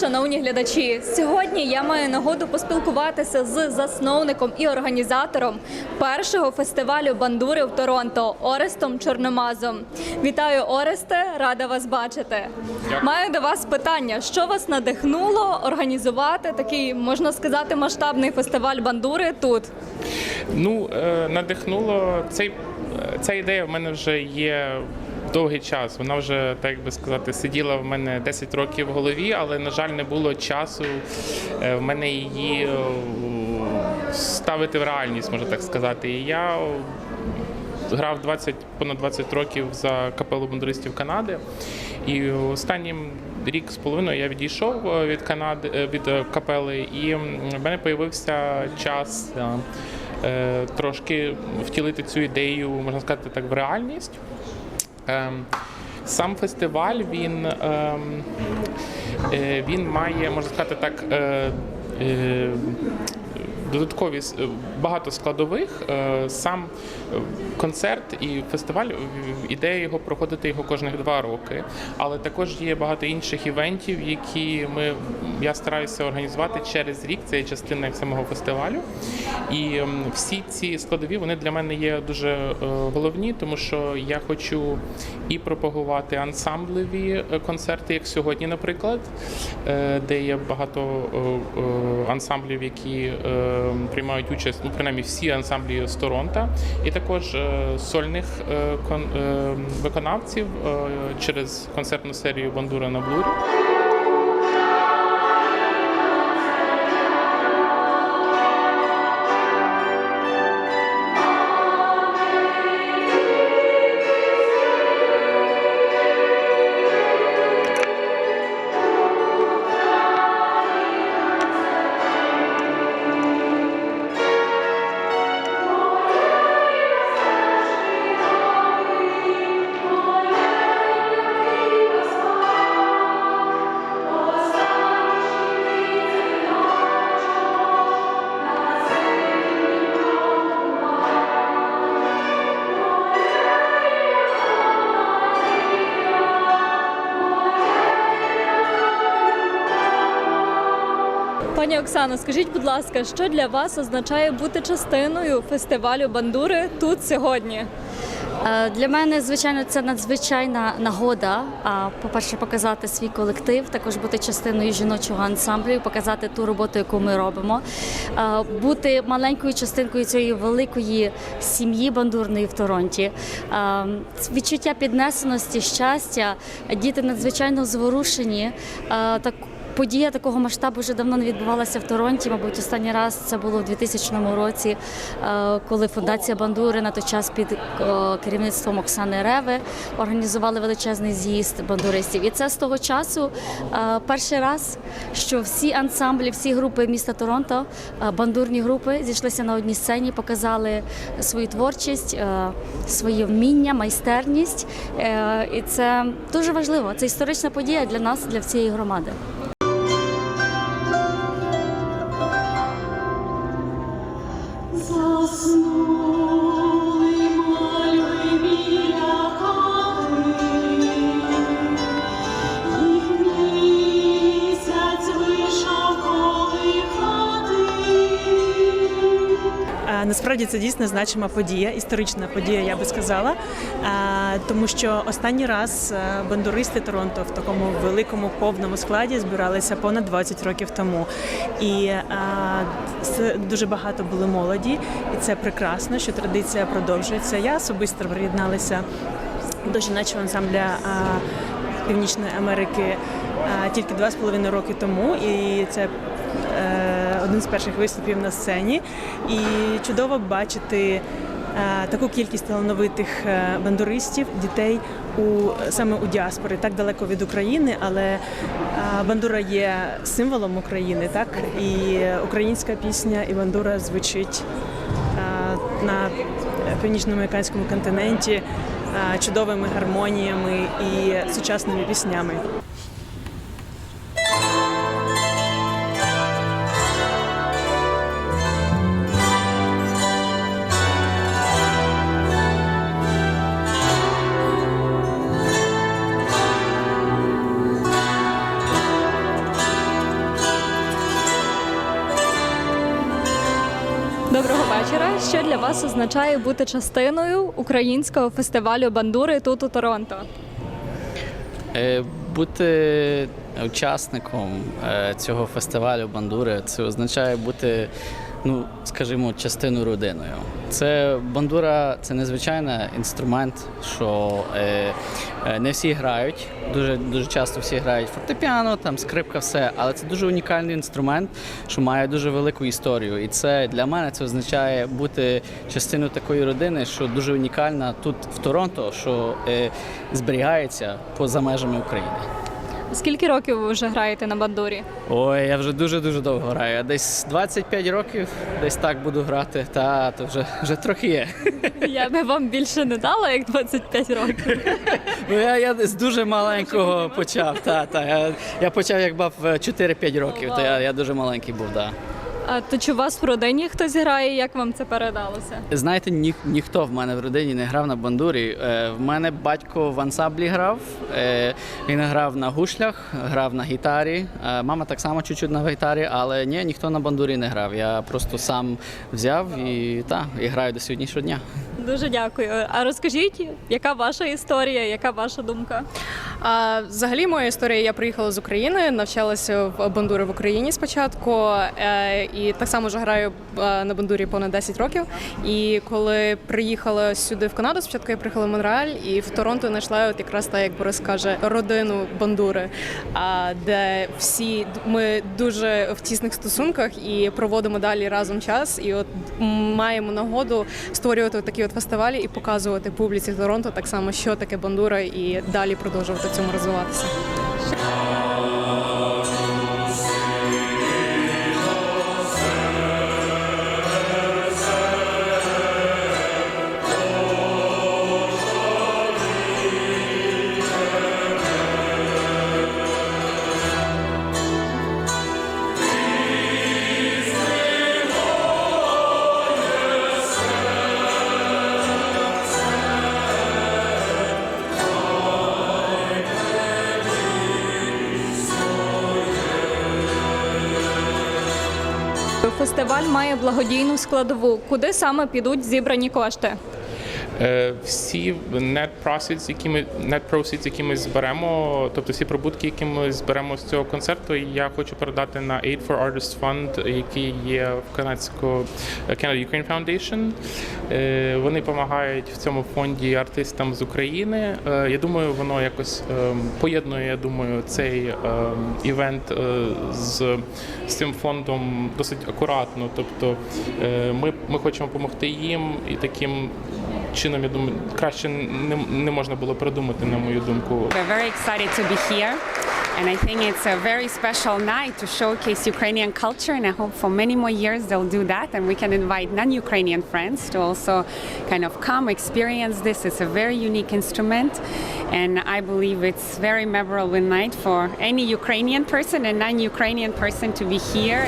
шановні глядачі, сьогодні я маю нагоду поспілкуватися з засновником і організатором першого фестивалю бандури в Торонто Орестом Чорномазом. Вітаю, Оресте! Рада вас бачити. Маю до вас питання: що вас надихнуло організувати такий, можна сказати, масштабний фестиваль бандури тут? Ну, е, надихнуло цей, е, ця ідея в мене вже є довгий час. Вона вже, так би сказати, сиділа в мене 10 років в голові, але, на жаль, не було часу е, в мене її е, ставити в реальність, можна так сказати. І я грав 20, понад 20 років за капелу бандуристів Канади. І останнім рік з половиною я відійшов е, від Канади від капели, і в мене з'явився час трошки втілити цю ідею, можна сказати так, в реальність. Ем, Сам фестиваль він, ем, е, він має, можна сказати так, е, е, додаткові е, багато складових. Е, Сам е, концерт і фестиваль ідея його проходити його кожних два роки. Але також є багато інших івентів, які ми я стараюся організувати через рік. Це є частина як самого фестивалю. І всі ці складові вони для мене є дуже головні, тому що я хочу і пропагувати ансамблеві концерти, як сьогодні, наприклад, де є багато ансамблів, які приймають участь, ну принаймні всі ансамблі з Торонто, і також е, сольних е, кон- е, виконавців е, через концертну серію Бандура на блурі. Оксано, скажіть, будь ласка, що для вас означає бути частиною фестивалю бандури тут сьогодні? Е, Для мене, звичайно, це надзвичайна нагода. По-перше, показати свій колектив, також бути частиною жіночого ансамблю, показати ту роботу, яку ми робимо, Е, бути маленькою частинкою цієї великої сім'ї бандурної в Торонті. Е, Відчуття піднесеності, щастя. Діти надзвичайно зворушені. Так Подія такого масштабу вже давно не відбувалася в Торонті. Мабуть, останній раз це було в 2000 році, е, коли фундація Бандури на той час під е, керівництвом Оксани Реви організували величезний з'їзд бандуристів. І це з того часу е, перший раз, що всі ансамблі, всі групи міста Торонто, бандурні групи зійшлися на одній сцені, показали свою творчість, свої вміння, майстерність. І це дуже важливо. Це історична подія для нас, для всієї громади. Насправді це дійсно значима подія, історична подія, я би сказала. Тому що останній раз е, бандуристи Торонто в такому великому повному складі збиралися понад 20 років тому. І е, дуже багато було молоді, і це прекрасно, що традиція продовжується. Я особисто приєдналася до жіночого ансамбля Північної Америки тільки два з половиною роки тому, і це е, один з перших виступів на сцені. І чудово бачити е, таку кількість талановитих е, бандуристів, дітей у саме у діаспорі, так далеко від України, але е, бандура є символом України, так і українська пісня і бандура звучить на північноамериканському континенті чудовими гармоніями і сучасними піснями. Що для вас означає бути частиною українського фестивалю бандури тут у Торонто? Е, Бути учасником е, цього фестивалю бандури це означає бути, ну скажімо, частиною родиною. Це бандура це незвичайний інструмент, що е, е, не всі грають. Дуже дуже часто всі грають фортепіано, там скрипка, все, але це дуже унікальний інструмент, що має дуже велику історію. І це для мене це означає бути частиною такої родини, що дуже унікальна тут в Торонто, що е, зберігається поза межами України. Скільки років ви вже граєте на бандурі? Ой, я вже дуже дуже довго граю. Десь 25 років, десь так буду грати. Та то вже вже трохи є. Я би вам більше не дала, як 25 років. Ну я, я з дуже маленького почав. Та, та. Я, я почав як бав в 4-5 років, то я, я дуже маленький був. Да. А то чи у вас в родині хтось грає? Як вам це передалося? Знаєте, ні, ніхто в мене в родині не грав на бандурі. Е, в мене батько в ансамблі грав. Е, він грав на гушлях, грав на гітарі. Е, мама так само чуть-чуть на гітарі, але ні, ніхто на бандурі не грав. Я просто сам взяв і, та, і граю до сьогоднішнього дня. Дуже дякую. А розкажіть, яка ваша історія, яка ваша думка? А взагалі моя історія. Я приїхала з України, навчалася в бандури в Україні спочатку, е, і так само вже граю е, на бандурі понад 10 років. І коли приїхала сюди в Канаду, спочатку я приїхала в Монреаль і в Торонто знайшла от якраз так, як Борис каже, родину бандури, де всі ми дуже в тісних стосунках і проводимо далі разом час. І от маємо нагоду створювати такі от фестивалі і показувати публіці Торонто так само, що таке бандура, і далі продовжувати цьому розвиватися. Фестиваль має благодійну складову. Куди саме підуть зібрані кошти? Е, Всі net proceeds, які ми net proceeds, які ми зберемо, тобто всі прибутки, які ми зберемо з цього концерту, я хочу передати на Aid for Artists Fund, який є в канадського Canada Ukraine Foundation. Е, Вони допомагають в цьому фонді артистам з України. Е, Я думаю, воно якось ем, поєднує. Я думаю, цей ем, івент е, з, з цим фондом досить акуратно. Тобто, е, ми, ми хочемо допомогти їм і таким чином, я думаю, краще не, не можна було придумати, на мою думку. We're very excited to be here. And I think it's a very special night to showcase Ukrainian culture. And I hope for many more years they'll do that. And we can invite non Ukrainian friends to also kind of come experience this. It's a very unique instrument. And I believe it's very memorable night for any Ukrainian person and non Ukrainian person to be here.